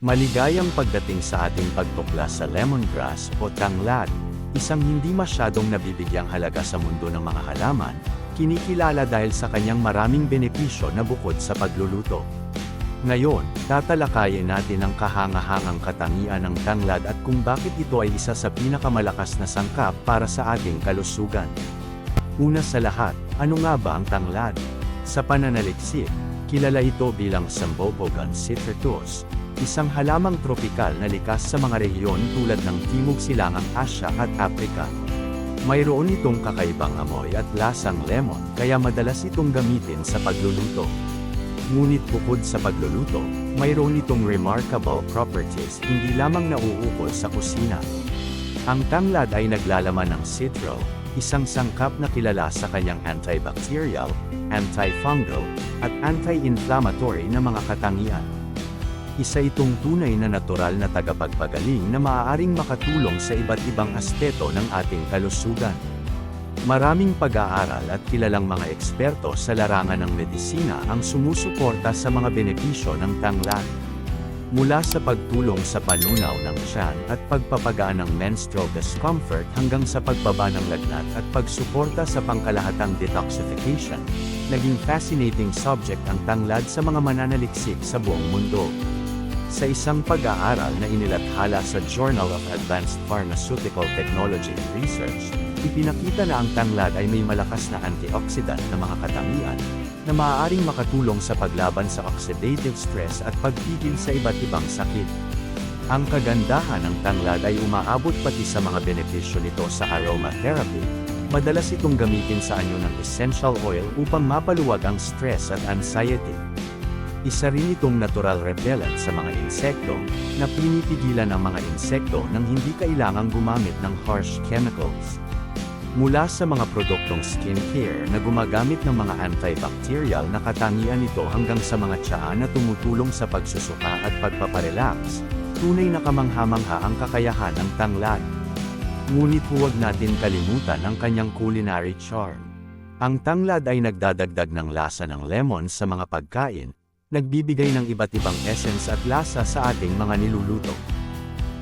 Maligayang pagdating sa ating pagtuklas sa lemongrass o tanglad, isang hindi masyadong nabibigyang halaga sa mundo ng mga halaman, kinikilala dahil sa kanyang maraming benepisyo na bukod sa pagluluto. Ngayon, tatalakayin natin ang kahangahangang katangian ng tanglad at kung bakit ito ay isa sa pinakamalakas na sangkap para sa ating kalusugan. Una sa lahat, ano nga ba ang tanglad? Sa pananaliksik, kilala ito bilang Sambopogon citritus, isang halamang tropikal na likas sa mga rehiyon tulad ng Timog Silangang Asya at Afrika. Mayroon itong kakaibang amoy at lasang lemon kaya madalas itong gamitin sa pagluluto. Ngunit bukod sa pagluluto, mayroon itong remarkable properties hindi lamang nauukol sa kusina. Ang tanglad ay naglalaman ng citral, isang sangkap na kilala sa kanyang antibacterial, antifungal, at anti-inflammatory na mga katangian. Isa itong tunay na natural na tagapagpagaling na maaaring makatulong sa iba't ibang aspeto ng ating kalusugan. Maraming pag-aaral at kilalang mga eksperto sa larangan ng medisina ang sumusuporta sa mga benepisyo ng tanglad. Mula sa pagtulong sa panunaw ng tiyan at pagpapagaan ng menstrual discomfort hanggang sa pagbaba ng lagnat at pagsuporta sa pangkalahatang detoxification, naging fascinating subject ang tanglad sa mga mananaliksik sa buong mundo. Sa isang pag-aaral na inilathala sa Journal of Advanced Pharmaceutical Technology and Research, ipinakita na ang tanglad ay may malakas na antioxidant na mga katangian, na maaaring makatulong sa paglaban sa oxidative stress at pagpigil sa iba't ibang sakit. Ang kagandahan ng tanglad ay umaabot pati sa mga benepisyo nito sa aromatherapy, madalas itong gamitin sa anyo ng essential oil upang mapaluwag ang stress at anxiety. Isa rin itong natural repellent sa mga insekto, na pinipigilan ang mga insekto nang hindi kailangang gumamit ng harsh chemicals. Mula sa mga produktong skincare na gumagamit ng mga antibacterial na katangian nito hanggang sa mga tsaa na tumutulong sa pagsusuka at pagpaparelax, tunay na kamangha-mangha ang kakayahan ng tanglad. Ngunit huwag natin kalimutan ang kanyang culinary charm. Ang tanglad ay nagdadagdag ng lasa ng lemon sa mga pagkain, nagbibigay ng iba't ibang essence at lasa sa ating mga niluluto.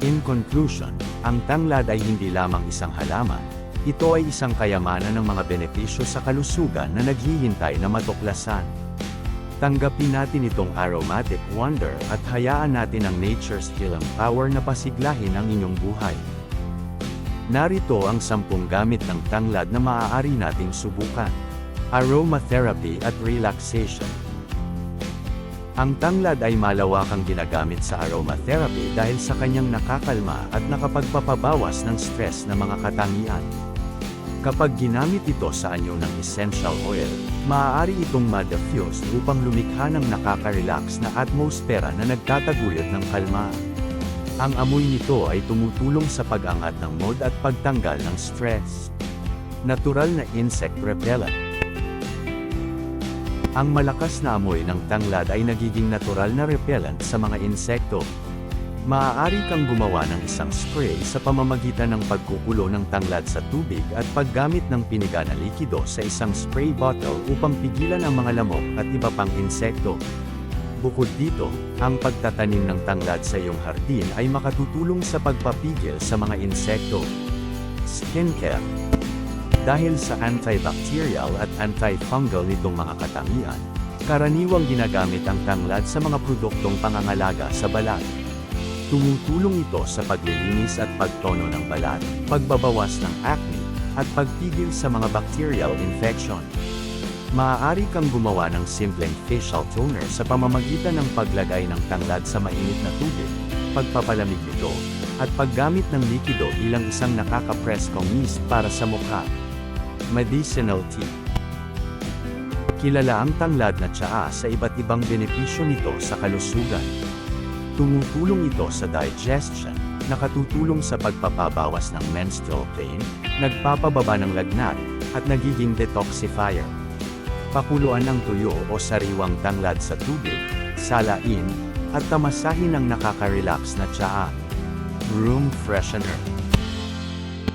In conclusion, ang tanglad ay hindi lamang isang halaman, ito ay isang kayamanan ng mga benepisyo sa kalusugan na naghihintay na matuklasan. Tanggapin natin itong aromatic wonder at hayaan natin ang nature's healing power na pasiglahin ang inyong buhay. Narito ang sampung gamit ng tanglad na maaari nating subukan. Aromatherapy at relaxation. Ang tanglad ay malawakang ginagamit sa aromatherapy dahil sa kanyang nakakalma at nakapagpapabawas ng stress na mga katangian. Kapag ginamit ito sa anyo ng essential oil, maaari itong ma-diffuse upang lumikha ng nakaka-relax na atmosfera na nagtataguyod ng kalma. Ang amoy nito ay tumutulong sa pag-angat ng mood at pagtanggal ng stress. Natural na insect repellent. Ang malakas na amoy ng tanglad ay nagiging natural na repellent sa mga insekto. Maaari kang gumawa ng isang spray sa pamamagitan ng pagkukulo ng tanglad sa tubig at paggamit ng piniga na likido sa isang spray bottle upang pigilan ang mga lamok at iba pang insekto. Bukod dito, ang pagtatanim ng tanglad sa iyong hardin ay makatutulong sa pagpapigil sa mga insekto. Skincare Dahil sa antibacterial at antifungal nitong mga katangian, karaniwang ginagamit ang tanglad sa mga produktong pangangalaga sa balat. Tumutulong ito sa paglilinis at pagtono ng balat, pagbabawas ng acne, at pagpigil sa mga bacterial infection. Maaari kang gumawa ng simpleng facial toner sa pamamagitan ng paglagay ng tanglad sa mainit na tubig, pagpapalamig nito, at paggamit ng likido bilang isang nakakapreskong mist para sa mukha. Medicinal tea Kilala ang tanglad na tsaa sa iba't ibang benepisyo nito sa kalusugan. Tumutulong ito sa digestion, nakatutulong sa pagpapabawas ng menstrual pain, nagpapababa ng lagnat, at nagiging detoxifier. Pakuluan ng tuyo o sariwang tanglad sa tubig, salain, at tamasahin ng nakaka-relax na tsaa. Room freshener.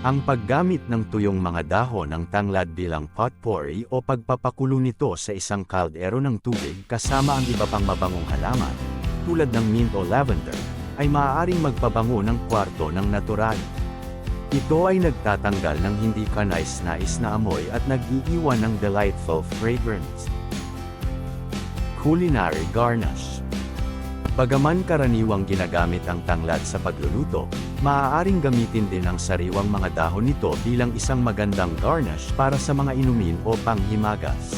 Ang paggamit ng tuyong mga dahon ng tanglad bilang potpourri o pagpapakulo nito sa isang kaldero ng tubig kasama ang iba pang mabangong halaman, tulad ng mint o lavender, ay maaaring magpabango ng kwarto ng natural. Ito ay nagtatanggal ng hindi kanais-nais na amoy at nag-iiwan ng delightful fragrance. Culinary Garnish Bagaman karaniwang ginagamit ang tanglad sa pagluluto, maaaring gamitin din ang sariwang mga dahon nito bilang isang magandang garnish para sa mga inumin o panghimagas.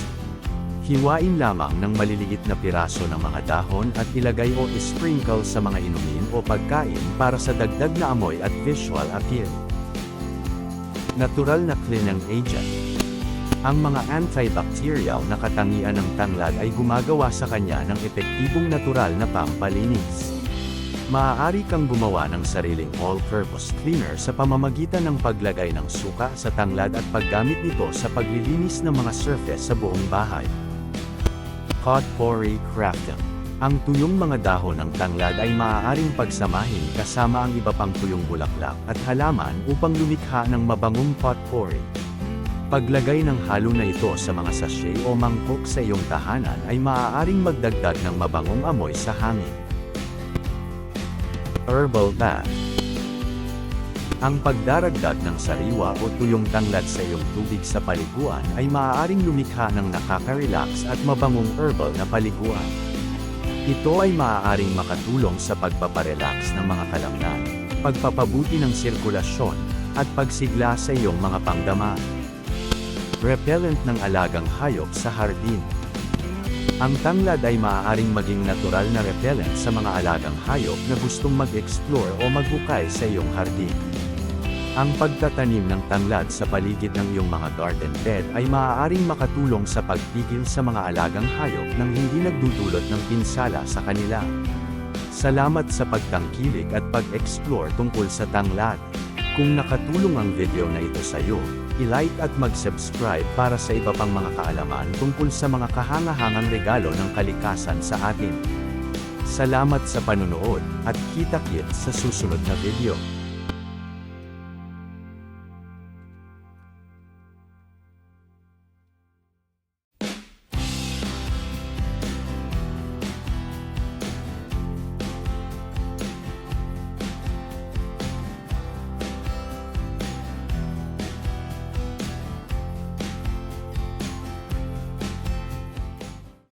Hiwain lamang ng maliliit na piraso ng mga dahon at ilagay o isprinkle sa mga inumin o pagkain para sa dagdag na amoy at visual appeal. Natural na cleaning agent. Ang mga antibacterial na katangian ng tanglad ay gumagawa sa kanya ng epektibong natural na pampalinis. Maaari kang gumawa ng sariling all-purpose cleaner sa pamamagitan ng paglagay ng suka sa tanglad at paggamit nito sa paglilinis ng mga surface sa buong bahay. Potpourri crafting. Ang tuyong mga dahon ng tanglad ay maaaring pagsamahin kasama ang iba pang tuyong bulaklak at halaman upang lumikha ng mabangong potpourri. Paglagay ng halo na ito sa mga sachet o mangkok sa iyong tahanan ay maaaring magdagdag ng mabangong amoy sa hangin. Herbal Bath Ang pagdaragdag ng sariwa o tuyong tanglad sa iyong tubig sa paliguan ay maaaring lumikha ng nakaka-relax at mabangong herbal na paliguan. Ito ay maaaring makatulong sa pagpaparelax ng mga kalamnan, pagpapabuti ng sirkulasyon, at pagsigla sa iyong mga pangdama. Repellent ng alagang hayop sa hardin. Ang tanglad ay maaaring maging natural na repellent sa mga alagang hayop na gustong mag-explore o maghukay sa iyong hardin. Ang pagtatanim ng tanglad sa paligid ng iyong mga garden bed ay maaaring makatulong sa pagpigil sa mga alagang hayop nang hindi nagdudulot ng pinsala sa kanila. Salamat sa pagtangkilik at pag-explore tungkol sa tanglad. Kung nakatulong ang video na ito sa iyo, i-like at mag-subscribe para sa iba pang mga kaalaman tungkol sa mga kahangahangang regalo ng kalikasan sa atin. Salamat sa panunood, at kita-kits sa susunod na video.